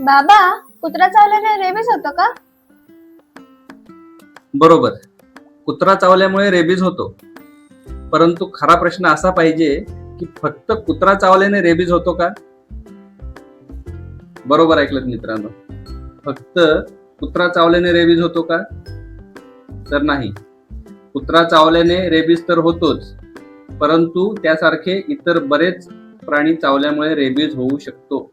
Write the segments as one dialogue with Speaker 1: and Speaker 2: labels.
Speaker 1: बाबा कुत्रा चावल्याने रेबीज होतो का?
Speaker 2: बरोबर. कुत्रा चावल्यामुळे रेबीज होतो. परंतु खरा प्रश्न असा पाहिजे की फक्त कुत्रा चावल्याने रेबीज होतो का? बरोबर ऐकलं मित्रांनो. फक्त कुत्रा चावल्याने रेबीज होतो का? तर नाही. कुत्रा चावल्याने रेबीज तर होतोच. परंतु त्यासारखे इतर बरेच प्राणी चावल्यामुळे रेबीज होऊ शकतो.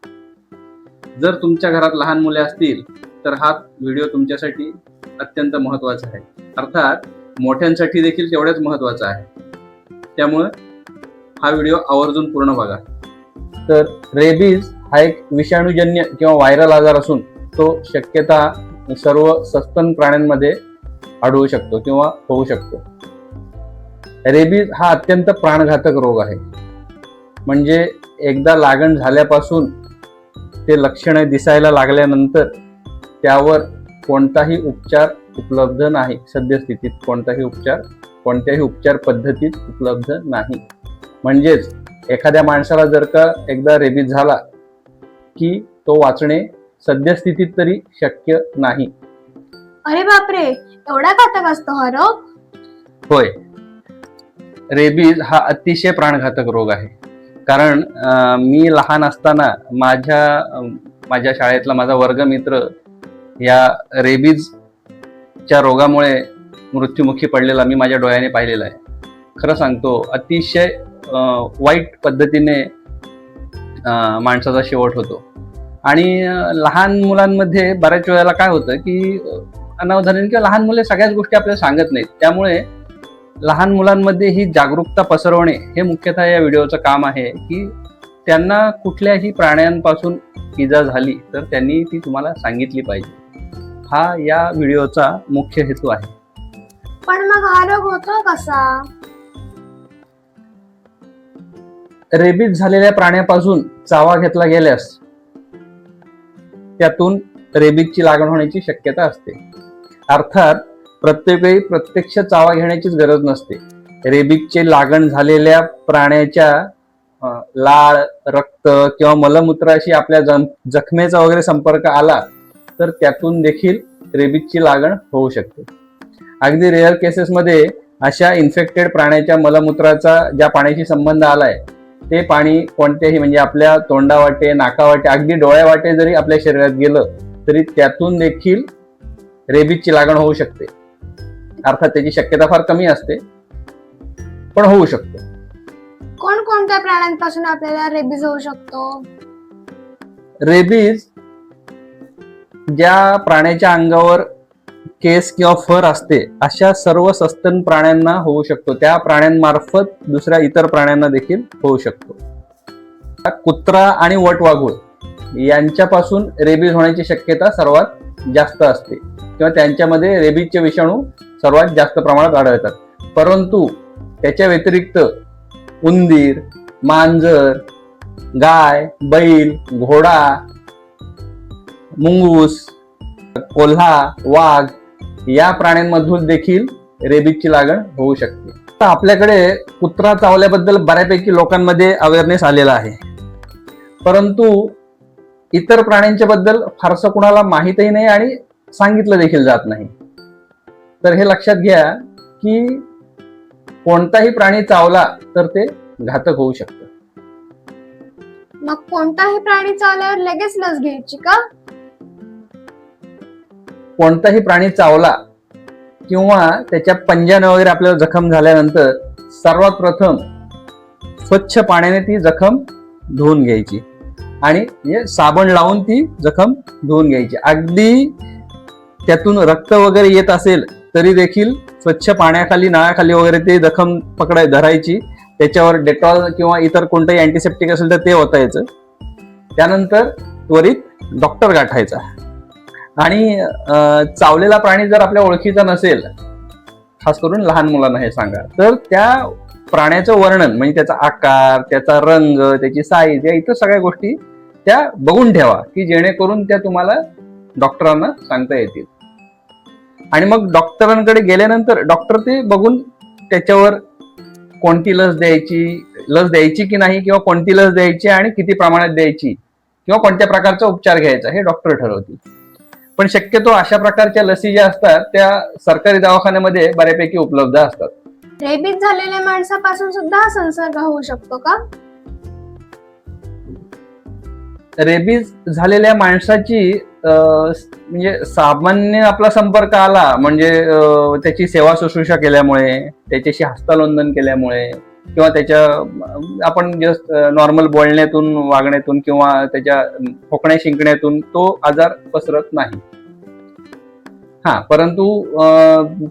Speaker 2: जर तुमच्या घरात लहान मुले असतील तर हा व्हिडिओ तुमच्यासाठी अत्यंत महत्त्वाचा आहे. अर्थात मोठ्यांसाठी देखील तेवढ्याच महत्त्वाचा आहे. त्यामुळं हा व्हिडिओ आवर्जून पूर्ण बघा. तर रेबीज हा एक विषाणूजन्य किंवा व्हायरल आजार असून तो शक्यता सर्व सस्तन प्राण्यांमध्ये आढळू शकतो किंवा होऊ शकतो. रेबीज हा अत्यंत प्राणघातक रोग आहे. म्हणजे एकदा लागण झाल्यापासून ते लक्षणे दिसायला लागल्यानंतर त्यावर कोणताही उपचार उपलब्ध नाही. सद्यस्थितीत कोणताही उपचार कोणत्याही उपचार पद्धतीत उपलब्ध नाही. म्हणजेच एखाद्या माणसाला जर का एकदा रेबीज झाला की तो वाचणे सद्यस्थितीत तरी शक्य नाही.
Speaker 1: अरे बापरे! एवढा घातक असतो हा रोग?
Speaker 2: होय. रेबीज हा अतिशय प्राणघातक रोग आहे. कारण मी लहान असताना माझ्या माझ्या शाळेतला माझा वर्गमित्र या रेबीजच्या रोगामुळे मृत्युमुखी पडलेला मी माझ्या डोळ्याने पाहिलेला आहे. खरं सांगतो अतिशय वाईट पद्धतीने माणसाचा शेवट होतो. आणि लहान मुलांमध्ये बऱ्याच वेळेला काय होतं की अं, किंवा लहान मुले सगळ्याच गोष्टी आपल्याला सांगत नाहीत. त्यामुळे लहान मुलांमध्ये ही जागरूकता पसरवणे हे मुख्यतः या व्हिडिओचं काम आहे की त्यांना कुठल्याही प्राण्यांपासून इजा झाली तर त्यांनी ती तुम्हाला सांगितली पाहिजे. हा या व्हिडिओचा मुख्य हेतू आहे.
Speaker 1: पण मग हा रोग होतो कसा?
Speaker 2: रेबीज झालेल्या प्राण्यापासून चावा घेतला गेल्यास त्यातून रेबीजची लागण होण्याची शक्यता असते. अर्थात प्रत्येक वेळी प्रत्यक्ष चावा घेण्याचीच गरज नसते. रेबिकचे लागण झालेल्या प्राण्याच्या लाळ रक्त किंवा मलमूत्राशी आपल्या जम- जखमेचा वगैरे संपर्क आला तर त्यातून देखील रेबीजची लागण होऊ शकते. अगदी रेअर केसेसमध्ये अशा इन्फेक्टेड प्राण्याच्या मलमूत्राचा ज्या पाण्याशी संबंध आलाय ते पाणी कोणत्याही म्हणजे आपल्या तोंडावाटे नाकावाटे अगदी डोळ्यावाटे जरी आपल्या शरीरात गेलं तरी त्यातून देखील रेबीजची लागण होऊ शकते. अर्थात त्याची शक्यता फार कमी असते. पण होऊ शकतो.
Speaker 1: कोणकोणत्या प्राण्यांपासून आपल्याला रेबीज होऊ शकतो?
Speaker 2: रेबीज ज्या प्राण्याच्या अंगावर केस किंवा फर असते अशा सर्व सस्तन प्राण्यांना होऊ शकतो. त्या प्राण्यांमार्फत दुसऱ्या इतर प्राण्यांना देखील होऊ शकतो. कुत्रा आणि वटवाघूळ यांच्यापासून रेबीज होण्याची शक्यता सर्वात जास्त असते. किंवा त्यांच्यामध्ये रेबीजचे विषाणू सर्वात जास्त प्रमाणात आढळतात. परंतु त्याच्या व्यतिरिक्त उंदीर मांजर गाय बैल घोडा मुंगूस कोल्हा वाघ या प्राण्यांमधून देखील रेबीजची लागण होऊ शकते. तर आपल्याकडे कुत्रा चावल्याबद्दल बऱ्यापैकी लोकांमध्ये अवेअरनेस आलेला आहे. परंतु इतर प्राण्यांच्या बद्दल फारसं कुणाला माहीतही नाही आणि सांगितलं देखील जात नाही. तर हे लक्षात घ्या की कोणताही प्राणी चावला तर ते घातक होऊ शकतं.
Speaker 1: मग कोणताही प्राणी चावल्यावर लगेच लस घ्यायची का?
Speaker 2: कोणताही प्राणी चावला किंवा त्याच्या पंजाने वगैरे आपल्याला जखम झाल्यानंतर सर्वात प्रथम स्वच्छ पाण्याने ती जखम धुवून घ्यायची. आणि म्हणजे साबण लावून ती जखम धुवून घ्यायची. अगदी त्यातून रक्त वगैरे येत असेल तरी देखील स्वच्छ पाण्याखाली नळाखाली वगैरे ते जखम पकडाय धरायची. त्याच्यावर डेटॉल किंवा इतर कोणतंही अँटीसेप्टिक असेल तर ते ओतायचं त्यानंतर त्वरित डॉक्टर गाठायचा. आणि चावलेला प्राणी जर आपल्या ओळखीचा नसेल खास करून लहान मुलांना हे सांगा तर त्या प्राण्याचं वर्णन म्हणजे त्याचा आकार त्याचा रंग त्याची साईज या इतर सगळ्या गोष्टी त्या बघून ठेवा की जेणेकरून त्या तुम्हाला डॉक्टरांना सांगता येतील. आणि मग डॉक्टरांकडे गेल्यानंतर डॉक्टर ते बघून त्याच्यावर कोणती लस द्यायची लस द्यायची की नाही किंवा कोणती लस द्यायची आणि किती प्रमाणात द्यायची किंवा कोणत्या प्रकारचा उपचार घ्यायचा हे डॉक्टर ठरवतील. पण शक्यतो अशा प्रकारच्या लसी ज्या असतात त्या सरकारी दवाखान्यामध्ये बऱ्यापैकी उपलब्ध असतात.
Speaker 1: रेबीज झालेल्या माणसापासून सुद्धा संसर्ग होऊ शकतो का?
Speaker 2: रेबीज झालेल्या माणसाची म्हणजे सामान्य आपला संपर्क आला म्हणजे त्याची सेवा शुश्रूषा केल्यामुळे त्याच्याशी हस्तालोंदन केल्यामुळे किंवा त्याच्या आपण जस्ट नॉर्मल बोलण्यातून वागण्यातून किंवा त्याच्या फोकण्या खोकण्या शिंकण्यातून तो आजार पसरत नाही. हा परंतु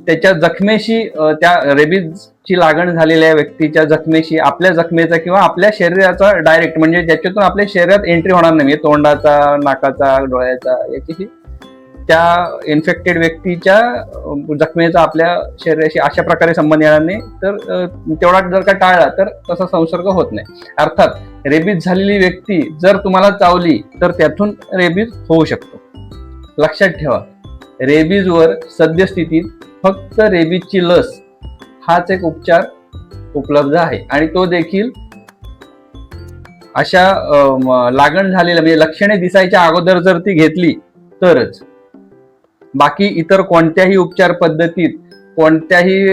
Speaker 2: त्याच्या जखमेशी त्या रेबीजची लागण झालेल्या व्यक्तीच्या जखमेशी आपल्या जखमेचा किंवा आपल्या शरीराचा डायरेक्ट म्हणजे ज्याच्यातून आपल्या शरीरात एंट्री होणार नाही म्हणजे तोंडाचा नाकाचा डोळ्याचा याच्याशी त्या इन्फेक्टेड व्यक्तीच्या जखमेचा आपल्या शरीराशी अशा प्रकारे संबंध येणार नाही. तर तेवढा जर का टाळला तर तसा संसर्ग होत नाही. अर्थात रेबीज झालेली व्यक्ती जर तुम्हाला चावली तर त्यातून रेबीज होऊ शकतो. लक्षात ठेवा. रेबीजवर सद्यस्थितीत फक्त रेबीजची लस हाच एक उपचार उपलब्ध आहे. आणि तो देखील अशा लागण झालेल्या म्हणजे लक्षणे दिसायच्या अगोदर जर ती घेतली तरच. बाकी इतर कोणत्याही उपचार पद्धतीत कोणत्याही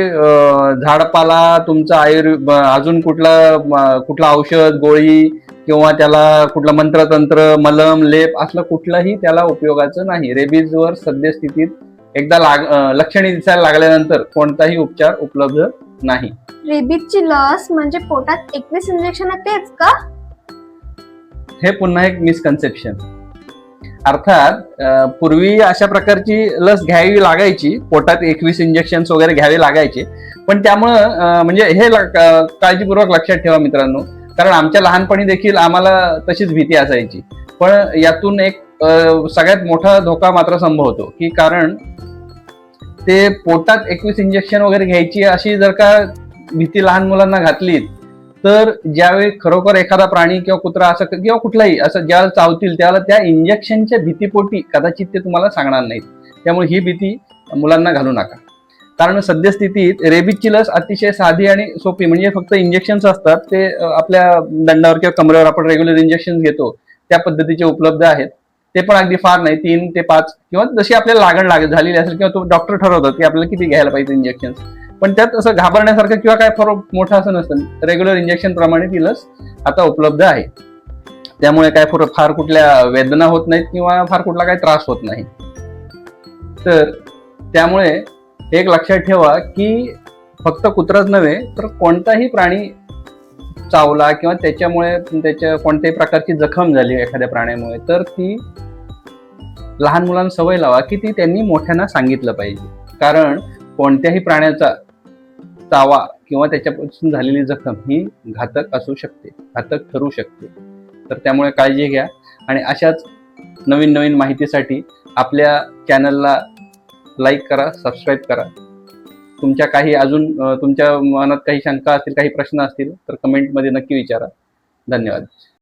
Speaker 2: झाडपाला तुमचा आयुर् अजून कुठला कुठला कुठलं औषध गोळी किंवा त्याला कुठलं मंत्रतंत्र मलम लेप असलं कुठलंही त्याला उपयोगाचं नाही. रेबीजवर सद्यस्थितीत एकदा लाग लक्षणे दिसायला लागल्यानंतर कोणताही उपचार उपलब्ध नाही.
Speaker 1: रेबीजची लस म्हणजे पोटात एकवीस इंजेक्शन तेच का?
Speaker 2: हे पुन्हा एक मिसकन्सेप्शन अर्थात पूर्वी अशा प्रकारची लस घ्यावी लागायची पोटात एकवीस इंजेक्शन वगैरे घ्यावे लागायचे. पण त्यामुळं म्हणजे हे काळजीपूर्वक लक्षात ठेवा मित्रांनो. कारण आमच्या लहानपणी देखील आम्हाला तशीच भीती असायची. पण यातून एक सगळ्यात मोठा धोका मात्र संभवतो की कारण ते पोटात एकवीस इंजेक्शन वगैरे घ्यायची अशी जर का भीती लहान मुलांना घातली तर ज्यावेळी खरोखर एखादा प्राणी किंवा कुत्रा असं किंवा कुठलाही असं ज्याला चावतील त्याला त्या इंजेक्शनच्या भीतीपोटी कदाचित ते तुम्हाला सांगणार नाहीत. त्यामुळे ही भीती मुलांना घालू नका. कारण सद्यस्थितीत रेबीजची लस अतिशय साधी आणि सोपी म्हणजे फक्त इंजेक्शन्स असतात ते आपल्या दंडावर किंवा कमरेवर आपण रेग्युलर इंजेक्शन घेतो त्या पद्धतीचे उपलब्ध आहेत. ते पण अगदी फार नाही तीन ते पाच किंवा जशी आपल्याला लागण लाग झालेली असेल किंवा तो डॉक्टर ठरवतात की आपल्याला किती घ्यायला पाहिजे इंजेक्शन पण त्यात असं घाबरण्यासारखं किंवा काय फरक मोठं असं नसतं. रेग्युलर इंजेक्शन प्रमाणे ती लस आता उपलब्ध आहे. त्यामुळे काय फरक फार कुठल्या वेदना होत नाहीत किंवा फार कुठला काही त्रास होत नाही. तर त्यामुळे एक लक्षात ठेवा की फक्त कुत्राच नव्हे तर कोणताही प्राणी चावला किंवा त्याच्यामुळे त्याच्या कोणत्याही प्रकारची जखम झाली एखाद्या प्राण्यामुळे तर ती लहान मुलांना सवय लावा की ती त्यांनी मोठ्यांना सांगितलं पाहिजे. कारण कोणत्याही प्राण्याचा चावा किंवा त्याच्यापासून झालेली जखम ही घातक असू शकते घातक ठरू शकते. तर त्यामुळे काळजी घ्या. आणि अशाच नवीन नवीन माहितीसाठी आपल्या चॅनलला लाईक करा सबस्क्राईब करा. तुमच्या काही अजून तुमच्या मनात काही शंका असतील काही प्रश्न असतील तर कमेंटमध्ये नक्की विचारा. धन्यवाद.